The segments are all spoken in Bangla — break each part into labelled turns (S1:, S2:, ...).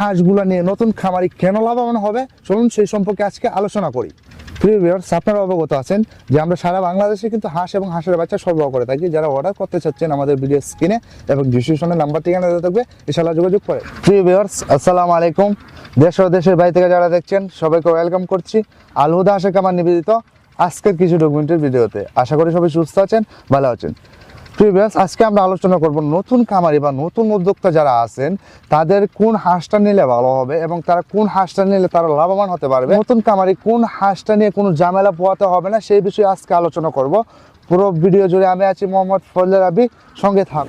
S1: হাঁসগুলো নিয়ে নতুন খামারি কেন লাভবান হবে? চলুন সেই সম্পর্কে আজকে আলোচনা করি। প্রিয় ভিউয়ার্স আপনারা অবগত আছেন যে আমরা সারা বাংলাদেশে কিন্তু হাঁস এবং হাঁসের বাচ্চা সরবরাহ করে থাকি। যারা অর্ডার করতে চাচ্ছেন আমাদের ভিডিও স্ক্রিনে এবং ডিসক্রিপশনের নাম্বার ঠিকানা দেওয়া থাকবে, ইনশাআল্লাহ যোগাযোগ করে। প্রিয় ভিউয়ার্স আসসালামু আলাইকুম। দেশ ও দেশের বাইরে থেকে যারা দেখছেন, সবাইকে ওয়েলকাম করছি। আলহুদা হাসে কামার নিবেদিত আজকের কিছু ডকুমেন্টের ভিডিওতে আশা করি সবাই সুস্থ আছেন, ভালো আছেন। প্রিভিয়াস আজকে আমরা আলোচনা করব নতুন খামারি বা নতুন উদ্যোক্তা যারা আছেন, তাদের কোন হাঁসটা নিলে ভালো হবে এবং তারা কোন হাঁসটা নিলে তারা লাভবান হতে পারবে? নতুন খামারি কোন হাঁসটা নিয়ে কোনো ঝামেলা পোয়াতে হবে না, সেই বিষয়ে আজকে আলোচনা করব। পুরো ভিডিও জুড়ে আমি আছি মোহাম্মদ ফজল আবি সঙ্গে থাক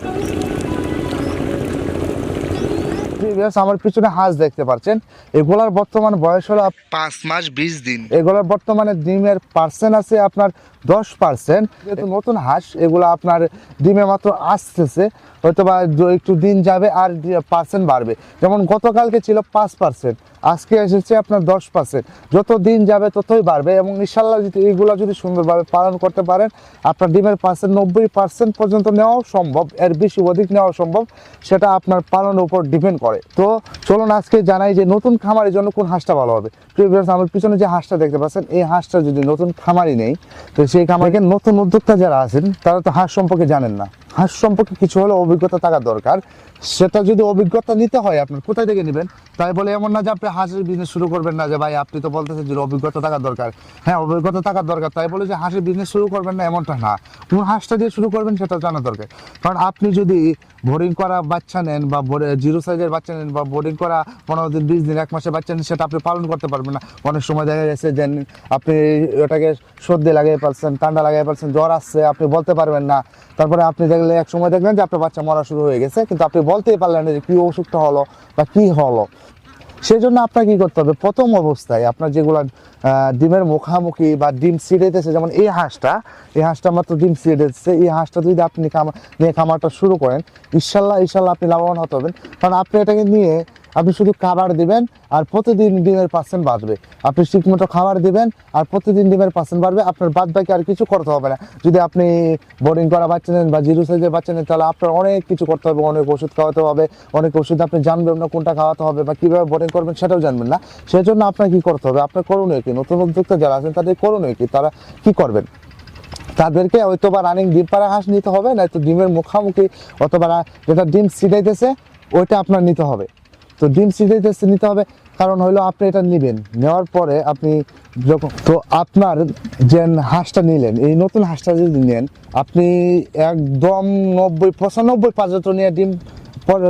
S1: প্রিভিয়াস আমার পিছনে হাঁস দেখতে পাচ্ছেন। এগুলার বর্তমান বয়স হলো
S2: পাঁচ মাস বিশ দিন।
S1: এগুলোর বর্তমানে ডিমের পার্সেন্ট আছে আপনার দশ পার্সেন্ট যেহেতু নতুন হাঁস এগুলো আপনার ডিমে মাত্র আসতেছে হয়তো বা একটু দিন যাবে আর পার্সেন্ট বাড়বে। যেমন গতকালকে ছিল পাঁচ পার্সেন্ট আজকে এসেছে আপনার দশ পার্সেন্ট যত দিন যাবে ততই বাড়বে এবং ইনশাল্লাহ যদি এগুলো যদি সুন্দরভাবে পালন করতে পারেন আপনার ডিমের পার্সেন্ট নব্বই পার্সেন্ট পর্যন্ত নেওয়াও সম্ভব এর বেশি অধিক নেওয়া সম্ভব সেটা আপনার পালনের উপর ডিপেন্ড করে। তো চলুন আজকে জানাই যে নতুন খামারের জন্য কোন হাঁসটা ভালো হবে। আমার পিছনে যে হাঁসটা দেখতে পাচ্ছেন, এই হাঁসটা যদি নতুন খামারই নেই, তো সেই খামারকে নতুন উদ্যোক্তা যারা আছেন, তারা তো হাঁস সম্পর্কে জানেন না। হাঁস সম্পর্কে কিছু হলে অভিজ্ঞতা থাকা দরকার। সেটা যদি অভিজ্ঞতা নিতে হয় আপনার, কোথায় থেকে নেবেন? তাই বলে এমন না যে আপনি হাঁসের বিজনেস শুরু করবেন না যে, ভাই, আপনি তো বলতেছেন যে অভিজ্ঞতা থাকা দরকার। হ্যাঁ অভিজ্ঞতা থাকার দরকার। তাই বলে যে, হাঁসের বিজনেস শুরু করবেন না, এমনটা না। কোন হাঁসটা দিয়ে শুরু করবেন সেটা জানা দরকার। কারণ আপনি যদি বোরিং করা বাচ্চা নেন বা জিরো সাইজের বাচ্চা নেন বা বোরিং করা পনেরো দিন, বিশ দিন, এক মাসের বাচ্চা নেন, সেটা আপনি পালন করতে পারবেন না। অনেক সময় দেখা গেছে যে, আপনি ওটাকে সর্দি লাগিয়ে পারছেন, ঠান্ডা লাগিয়ে পারছেন, জ্বর আসছে, আপনি বলতে পারবেন না। তারপরে আপনি দেখলে এক সময় দেখলেন যে আপনার বাচ্চা মরা শুরু হয়ে গেছে, কিন্তু আপনি বলতেই পারলেন না যে কী অসুখটা হলো বা কী হলো। সেই জন্য আপনার কি করতে হবে? প্রথম অবস্থায় আপনার যেগুলো ডিমের মুখামুখি বা ডিম সিডেতেছে যেমন এই হাঁসটা এই হাঁসটা মাত্র ডিম সিডেতেছে এই হাঁসটা যদি আপনি নিয়ে খামারটা শুরু করেন, ইনশাল্লাহ ইনশাল্লাহ আপনি লাভবান হতে হবেন কারণ আপনি এটাকে নিয়ে আপনি শুধু খাবার দিবেন আর প্রতিদিন ডিমের পার্সেন্ট বাড়বে। আপনি ঠিকমতো খাবার দিবেন আর প্রতিদিন ডিমের পার্সেন্ট বাড়বে, আপনার বাদ বাকি আর কিছু করতে হবে না। যদি আপনি বোর্ডিং করা বাচ্চা নেন বা জিরো সাইজের বাচ্চা নেন, তাহলে আপনার অনেক কিছু করতে হবে, অনেক ওষুধ খাওয়াতে হবে, অনেক ওষুধ আপনি জানবেন না কোনটা খাওয়াতে হবে বা কীভাবে বোর্ডিং করবেন, সেটাও জানবেন না। সেই জন্য আপনার কি করতে হবে? আপনার করণীয় কি নতুন উদ্যোক্তা যারা আছেন, তাদের করণীয় কি? তারা কি করবেন? তাদেরকে হয়তো বা রানিং ডিম পাড়া হাঁস নিতে হবে, নয়তো ডিমের মুখামুখি অথবা যেটা ডিম সিটাইতেছে ওইটা আপনার নিতে হবে। তো ডিম সিটাইতেছে নিতে হবে, কারণ হলো আপনি এটা নেবেন। নেওয়ার পরে আপনি যখন তো আপনার যে হাঁসটা নিলেন, এই নতুন হাঁসটা যদি নেন, আপনি একদম নব্বই, পঁচানব্বই পার্সেন্ট নিয়ে ডিম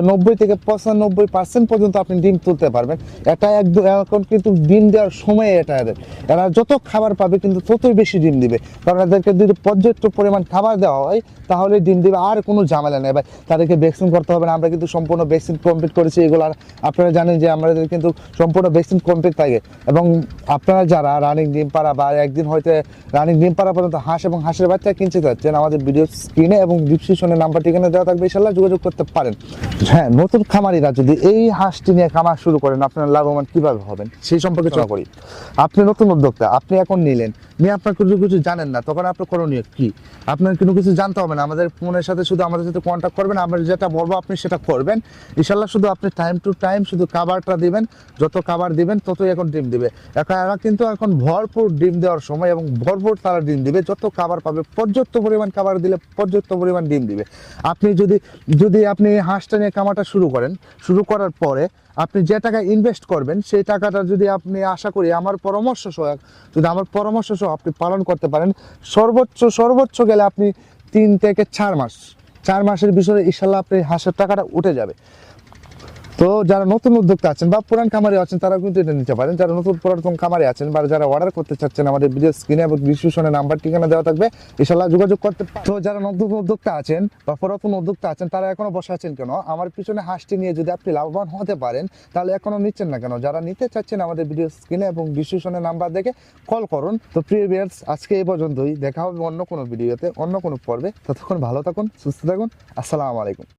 S1: নব্বই থেকে পঁচানব্বই পার্সেন্ট পর্যন্ত আপনি ডিম তুলতে পারবেন। এটা একদম এখন কিন্তু ডিম দেওয়ার সময় এটা এদের। এরা যত খাবার পাবে কিন্তু ততই বেশি ডিম দিবে। কারণ এদেরকে যদি পর্যাপ্ত পরিমাণ খাবার দেওয়া হয়, তাহলে ডিম দিবে আর কোনো ঝামেলা নেই। ভাই তাদেরকে ভ্যাকসিন করতে হবে না। আমরা কিন্তু সম্পূর্ণ ভ্যাকসিন কমপ্লিট করেছি এগুলো আপনারা জানেন যে আমাদের কিন্তু সম্পূর্ণ ভ্যাকসিন কমপ্লিট থাকে। এবং আপনারা যারা রানিং ডিম পাড়া বা একদিন হয়তো রানিং ডিম পাড়া পর্যন্ত হাঁস এবং হাঁসের বাচ্চা কিনতে যাচ্ছেন আমাদের ভিডিও স্ক্রিনে এবং ডিসক্রিপশনে নাম্বার ঠিকানা দেওয়া থাকবে। ইনশাল্লাহ যোগাযোগ করতে পারেন। হ্যাঁ নতুন খামারিরা যদি এই হাঁসটি নিয়ে খামার শুরু করেন আপনার লাভবান কীভাবে হবেন? সেই সম্পর্কে চলা করি। আপনি নতুন উদ্যোক্তা আপনি এখন নিলেন নিয়ে আপনার কিছু কিছু জানেন না তখন আপনার করণীয় কি? আপনার কোনো কিছু জানতে হবে না আমাদের ফোনের সাথে শুধু আমাদের সাথে কন্ট্যাক্ট করবেন আমরা যেটা বলব আপনি সেটা করবেন। ইনশাল্লাহ শুধু আপনি টাইম টু টাইম শুধু খাবারটা দিবেন যত খাবার দিবেন ততই এখন ডিম দিবে। এখন এরা কিন্তু এখন ভরপুর ডিম দেওয়ার সময় এবং ভরপুর তারা ডিম দিবে যত খাবার পাবে পর্যাপ্ত পরিমাণ খাবার দিলে পর্যাপ্ত পরিমাণ ডিম দিবে। আপনি যদি যদি আপনি হাঁসটা নিয়ে কামাটা শুরু করেন, শুরু করার পরে আপনি যে টাকা ইনভেস্ট করবেন, সেই টাকাটা যদি আপনি আশা করি আমার পরামর্শ সহ যদি আমার পরামর্শ সহ আপনি পালন করতে পারেন, সর্বোচ্চ সর্বোচ্চ গেলে আপনি তিন থেকে চার মাস, চার মাসের বিষয়ে ইনশাল্লাহ আপনি হাঁসের টাকাটা উঠে যাবে। তো যারা নতুন উদ্যোক্তা আছেন বা পুরান খামারে আছেন, তারা কিন্তু এটা নিতে পারেন। যারা নতুন পুরাতন খামারে আছেন বা যারা অর্ডার করতে চাচ্ছেন, আমাদের ভিডিও স্ক্রিনে এবং ডিসক্রিপশনে নাম্বার ঠিকানা দেওয়া থাকবে। ইনশাল্লাহ যোগাযোগ করতে তো যারা নতুন উদ্যোক্তা আছেন বা পুরাতন উদ্যোক্তা আছেন, তারা এখনও বসে আছেন কেন? আমার পিছনে হাঁসটি নিয়ে যদি আপনি লাভবান হতে পারেন, তাহলে এখনও নিচ্ছেন না কেন? যারা নিতে চাচ্ছেন, আমাদের ভিডিও স্ক্রিনে এবং ডিসক্রিপশনে নাম্বার দেখে কল করুন। তো প্রিয় ভিউয়ার্স আজকে এই পর্যন্তই। দেখা হবে অন্য কোনো ভিডিওতে অন্য কোনো পর্বে। ততক্ষণ ভালো থাকুন, সুস্থ থাকুন। আসসালামু আলাইকুম।